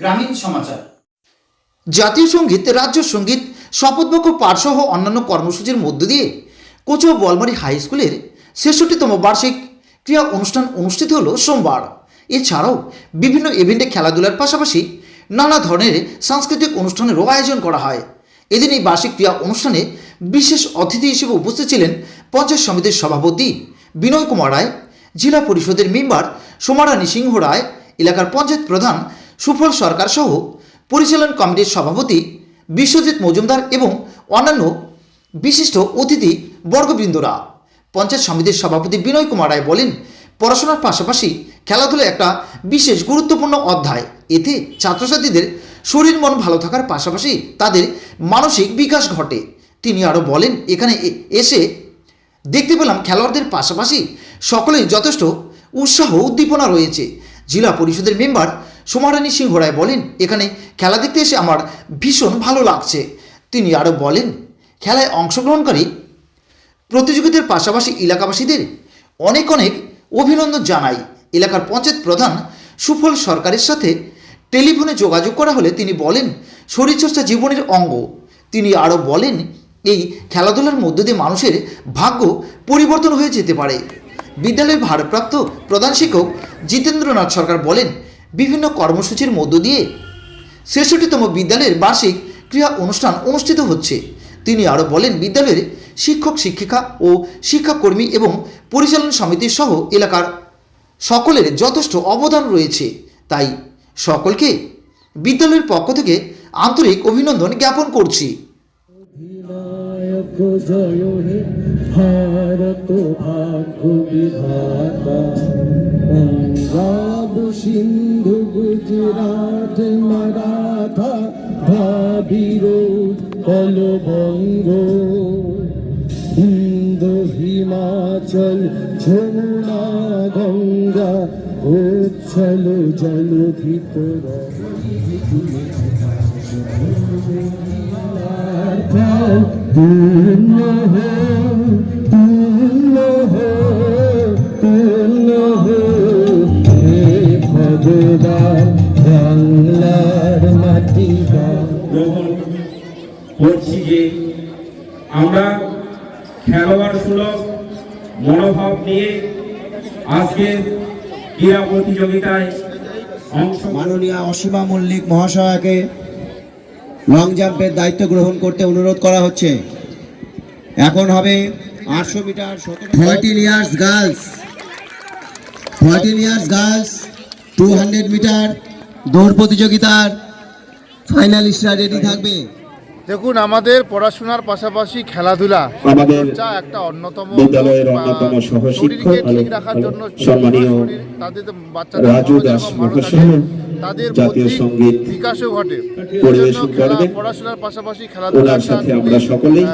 গ্রামীণ সমাচার। জাতীয় সংগীত, রাজ্য সংগীত শপথবাক্য পাঠসহ অন্যান্য কর্মসূচির মধ্য দিয়ে কোচো বলমারি হাই স্কুলের ছেষট্টিতম বার্ষিক ক্রীড়া অনুষ্ঠান অনুষ্ঠিত হলো সোমবার। এছাড়াও বিভিন্ন ইভেন্টে খেলাধুলার পাশাপাশি নানা ধরনের সাংস্কৃতিক অনুষ্ঠানেরও আয়োজন করা হয়। এদিন এই বার্ষিক ক্রীড়া অনুষ্ঠানে বিশেষ অতিথি হিসেবে উপস্থিত ছিলেন পঞ্চায়েত সমিতির সভাপতি বিনয় কুমার রায়, জেলা পরিষদের মেম্বার সোমারানী সিংহ রায়, এলাকার পঞ্চায়েত প্রধান সুফল সরকার সহ পরিচালন কমিটির সভাপতি বিশ্বজিৎ মজুমদার এবং অন্যান্য বিশিষ্ট অতিথি বর্গবৃন্দরা। পঞ্চায়েত সমিতির সভাপতি বিনয় কুমার রায় বলেন, পড়াশোনার পাশাপাশি খেলাধুলা একটা বিশেষ গুরুত্বপূর্ণ অধ্যায়। এতে ছাত্রছাত্রীদের শরীর মন ভালো থাকার পাশাপাশি তাদের মানসিক বিকাশ ঘটে। তিনি আরও বলেন, এখানে এসে দেখতে পেলাম খেলোয়াড়দের পাশাপাশি সকলেই যথেষ্ট উৎসাহ উদ্দীপনা রয়েছে। জেলা পরিষদের মেম্বার সোমারানী সিংহ রায় বলেন, এখানে খেলা দেখতে এসে আমার ভীষণ ভালো লাগছে। তিনি আরও বলেন, খেলায় অংশগ্রহণকারী প্রতিযোগিতার পাশাপাশি এলাকাবাসীদের অনেক অনেক অভিনন্দন জানাই। এলাকার পঞ্চায়েত প্রধান সুফল সরকারের সাথে টেলিফোনে যোগাযোগ করা হলে তিনি বলেন, শরীরচর্চা জীবনের অঙ্গ। তিনি আরও বলেন, এই খেলাধুলার মধ্য দিয়ে মানুষের ভাগ্য পরিবর্তন হয়ে যেতে পারে। বিদ্যালয়ের ভারপ্রাপ্ত প্রধান শিক্ষক জিতেন্দ্রনাথ সরকার বলেন, বিভিন্ন কর্মসূচির মধ্য দিয়ে ছেষট্টিতম বিদ্যালয়ের বার্ষিক ক্রীড়া অনুষ্ঠান অনুষ্ঠিত হচ্ছে। তিনি আরও বলেন, বিদ্যালয়ের শিক্ষক, শিক্ষিকা ও শিক্ষাকর্মী এবং পরিচালন সমিতি সহ এলাকার সকলের যথেষ্ট অবদান রয়েছে। তাই সকলকে বিদ্যালয়ের পক্ষ থেকে আন্তরিক অভিনন্দন জ্ঞাপন করছি। ভাবির বঙ্গ হিন্দু হিমাচল যমুনা গঙ্গা, উচ্ছল জলধিত পূর্ণ হো পূর্ণ হো পূর্ণ হো হে ভগবান বাংলার মাটি গ্রহণ করছি যে আমরা খেলোয়াড় সুলভ মনোভাব নিয়ে আজকের ক্রীড়া প্রতিযোগিতায় অংশ মাননীয় অসীমা মল্লিক মহাশয়াকে লং জাম্পের দায়িত্ব গ্রহণ করতে অনুরোধ করা হচ্ছে। এখন হবে আটশো metre thirteen years girls thirteen years girls two hundred metre দৌড় প্রতিযোগিতার ফাইনালিস্টরা রেডি থাকবে। দেখুন আমাদের পড়াশোনার পাশাপাশি খেলাধুলা চর্চা একটা অন্যতম বিদ্যালয়ের অন্যতম সহশিক্ষক, ঠিক রাখার জন্য সম্মানীয় তাদের তো বাচ্চাদের রাজু দাস মহাশয় তাদের জাতীয় সংগীত বিকাশও ঘটে পরিবেশন। পড়াশোনার পাশাপাশি সাথে আমরা সকলেই।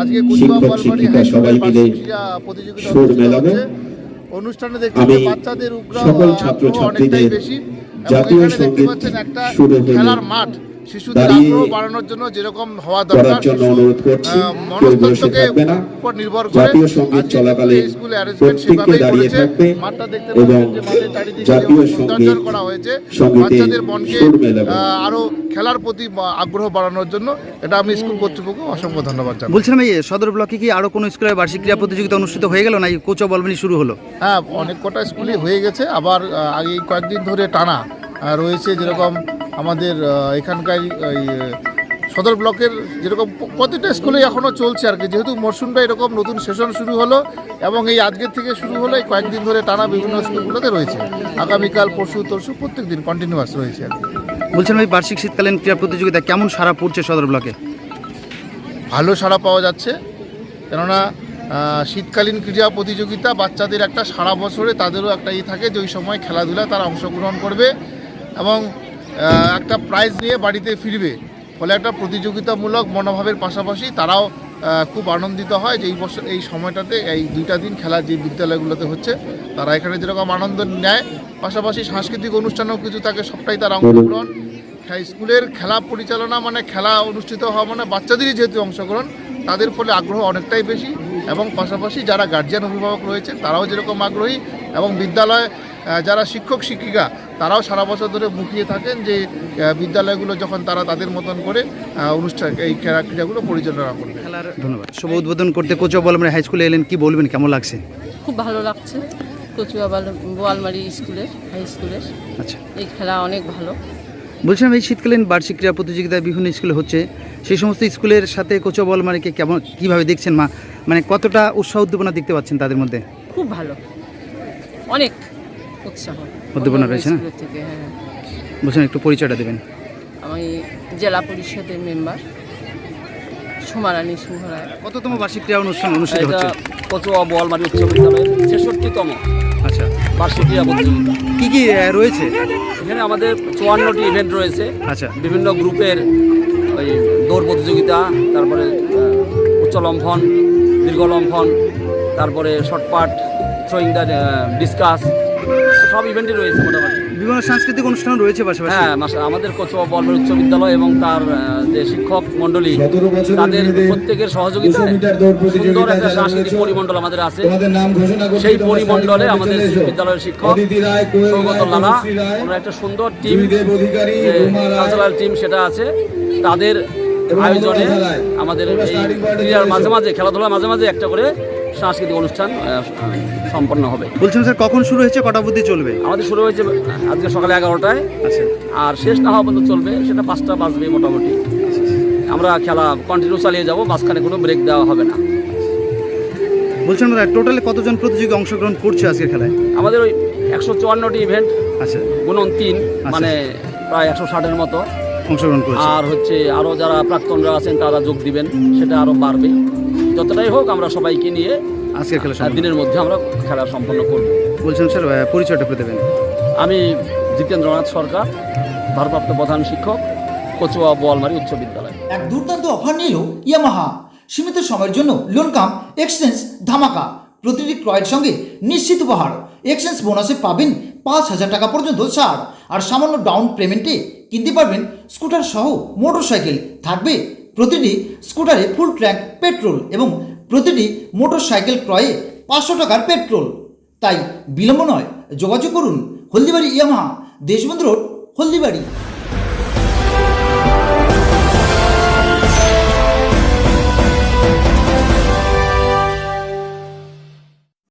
আজকে কুচবিহার শিক্ষক, শিক্ষিকা সবাই মিলে প্রতিযোগিতা সুর মেলাবো। অনুষ্ঠানে দেখতে বাচ্চাদের উগ্র সকল অনেকটাই বেশি জাতীয় দেখতে সংগীত পাচ্ছেন একটা শুরু হলে খেলার মাঠ শিশুদের আগ্রহ বাড়ানোর জন্য যেরকম হওয়া দরকার জন্য অনুরোধ করছি মনস্তত্ত্বকে উপর নির্ভর করে কিন্তু স্কুলে arrangement সেভাবেই দাঁড়িয়ে করেছে। থাকবে মাঠটা দেখতে এবং পাচ্ছেন যে মাঠের চারিদিকে জাতীয় সংগীত করা হয়েছে বাচ্চাদের মনকে আরও খেলার প্রতি আগ্রহ বাড়ানোর জন্য এটা আমি স্কুল কর্তৃপক্ষ অসংখ্য ধন্যবাদ জানাই। বলছিলাম এই সদর ব্লকে কি আরও কোনো স্কুলে বার্ষিক ক্রীড়া প্রতিযোগিতা অনুষ্ঠিত হয়ে গেল না এই কোচো বলবানি শুরু হলো? হ্যাঁ অনেক কটা স্কুলই হয়ে গেছে আবার আগে কয়েকদিন ধরে টানা রয়েছে যেরকম আমাদের এখানকার সদর ব্লকের যেরকম প্রতিটা স্কুলেই এখনও চলছে আর কি। যেহেতু মরশুমটা এরকম নতুন সেশন শুরু হলো এবং এই আজকের থেকে শুরু হলো এই কয়েকদিন ধরে টানা বিভিন্ন স্কুলগুলোতে রয়েছে। আগামীকাল পরশু তরশু প্রত্যেক দিন কন্টিনিউয়াস রয়েছে আর কি। বলছিলাম এই বার্ষিক শীতকালীন ক্রীড়া প্রতিযোগিতা কেমন সারা পড়ছে সদর ব্লকে? ভালো সাড়া পাওয়া যাচ্ছে। কেননা শীতকালীন ক্রীড়া প্রতিযোগিতা বাচ্চাদের একটা সারা বছরে তাদেরও একটা ই থাকে যে ওই সময় খেলাধুলা তারা অংশগ্রহণ করবে এবং একটা প্রাইজ নিয়ে বাড়িতে ফিরবে। ফলে একটা প্রতিযোগিতামূলক মনোভাবের পাশাপাশি তারাও খুব আনন্দিত হয় যে এই বছর, এই সময়টাতে এই দুইটা দিন খেলা যে বিদ্যালয়গুলোতে হচ্ছে, তারা এখানে যেরকম আনন্দ নেয়, পাশাপাশি সাংস্কৃতিক অনুষ্ঠানেও কিছু থাকে, সবটাই তারা অংশগ্রহণ স্কুলের খেলা পরিচালনা মানে খেলা অনুষ্ঠিত হওয়া মানে বাচ্চাদেরই যেহেতু অংশগ্রহণ, তাদের ফলে আগ্রহ অনেকটাই বেশি এবং পাশাপাশি যারা গার্জিয়ান অভিভাবক রয়েছে, তারাও যেরকম আগ্রহী এবং বিদ্যালয় যারা শিক্ষক, শিক্ষিকা তারাও সারা বছর ধরে মুখিয়ে থাকেন যে বিদ্যালয়গুলো যখন তারা তাদের মতন করে অনুষ্ঠান এই খেলা ক্রীড়াগুলো পরিচালনা করবে। খেলার ধন্যবাদ। শুভ উদ্বোধন করতে কোচো বলমারি হাই স্কুলে এলেন কি বলবেন কেমন লাগছে? খুব ভালো লাগছে কচুয়া বাল- বোয়ালমারি স্কুলের হাই স্কুলের আচ্ছা। এই খেলা অনেক ভালো। বলছিলাম এই শীতকালীন বার্ষিক ক্রীড়া প্রতিযোগিতা বিভিন্ন স্কুলে হচ্ছে সেই সমস্ত স্কুলের সাথে কোচো বলমারিকে কেমন কীভাবে দেখছেন মা? মানে কতটা উৎসাহ উদ্দীপনা দেখতে পাচ্ছেন তাদের মধ্যে? খুব ভালো। অনেক। উৎসাহ। উদ্দীপনা রয়েছে না? থেকে হ্যাঁ বলছেন একটু পরিচয়টা দেবেন। আমি জেলা পরিষদের মেম্বার সুমারানী সিংহ রায় কততম বার্ষিক ক্রীড়া অনুষ্ঠান অনুষ্ঠিত এটা হচ্ছে? কচুয়া বোয়ালমারি উচ্চ বিদ্যালয়ের ছেষট্টিতম আচ্ছা। বার্ষিক ক্রীড়া প্রতিযোগিতা। কি কি রয়েছে? এখানে আমাদের চুয়ান্নটি ইভেন্ট রয়েছে। আচ্ছা। বিভিন্ন গ্রুপের ওই দৌড় প্রতিযোগিতা তারপরে উচ্চ লম্ফন দীর্ঘ লম্ফন তারপরে শর্টপাট থ্রোয়িং দ্য ডিসকাস সব ইভেন্টই রয়েছে মোটামুটি। বিভিন্ন সাংস্কৃতিক অনুষ্ঠান রয়েছে পাশাপাশি। হ্যাঁ আমাদের কচুয়া বলমারি উচ্চ বিদ্যালয় এবং তার যে শিক্ষক মণ্ডলী তাদের প্রত্যেকের সহযোগিতায় 200 মিটার দৌড় প্রতিযোগিতায় সুন্দর একটা সাংস্কৃতিক পরিমণ্ডল আমাদের আছে। সেই পরিমণ্ডলে আমাদের বিদ্যালয়ের শিক্ষক সৌগত লালা আমরা একটা সুন্দর টিম কালচারাল টিম সেটা আছে। তাদের আয়োজনে আমাদের এই মাঝে মাঝে খেলাধুলার মাঝে মাঝে একটা করে সাংস্কৃতিক অনুষ্ঠান সম্পন্ন হবে। বলছেন স্যার কখন শুরু হয়েছে? কটা অবধি চলবে? আমাদের শুরু হয়েছে আজকে সকালে এগারোটায়। আচ্ছা। আর শেষ না হওয়া পর্যন্ত চলবে সেটা পাঁচটা বাজবে মোটামুটি। আমরা খেলা কন্টিনিউ চালিয়ে যাব মাঝখানে কোনো ব্রেক দেওয়া হবে না। বলছেন স্যার টোটালে কতজন প্রতিযোগী অংশগ্রহণ করছে আজকের খেলায়? আমাদের ওই একশো চুয়ান্নটি ইভেন্ট আচ্ছা। গুণন তিন মানে প্রায় একশো ষাটের মতো। অংশগ্রহণ করছে। আর হচ্ছে আরও যারা প্রাক্তনরা আছেন তারা যোগ দিবেন সেটা আরও বাড়বে। যতটাই হোক আমরা সবাইকে নিয়ে আজকের খেলা সম্পন্ন। দিনের মধ্যে আমরা খেলা সম্পন্ন করব। বলছেন স্যার পরিচয়টা করে দেবেন। আমি জিতেন্দ্রনাথ সরকার ভারপ্রাপ্ত প্রধান শিক্ষক কচুয়া বোয়ালমারি উচ্চ বিদ্যালয়। এক দুর্দান্ত অফার নিল ইয়ামাহা। সীমিত সময়ের জন্য লোন কাম এক্সচেঞ্জ ধামাকা। প্রতিটি ক্রয়ের সঙ্গে নিশ্চিত উপহার। এক্সচেঞ্জ বোনাসে পাবেন পাঁচ হাজার টাকা পর্যন্ত ছাড়। আর সামান্য ডাউন পেমেন্টে কিনতে পারবেন স্কুটার সহ মোটর সাইকেল থাকবে প্রতিটি স্কুটারে ফুল ট্র্যাক পেট্রোল এবং প্রতিটি মোটর সাইকেল ক্রয়ে পাঁচশো টাকার পেট্রোল। তাই বিলম্ব নয়, যোগাযোগ করুন হলদিবাড়ি ইয়ামাহা, দেশবন্ধু রোড, হলদিবাড়ি।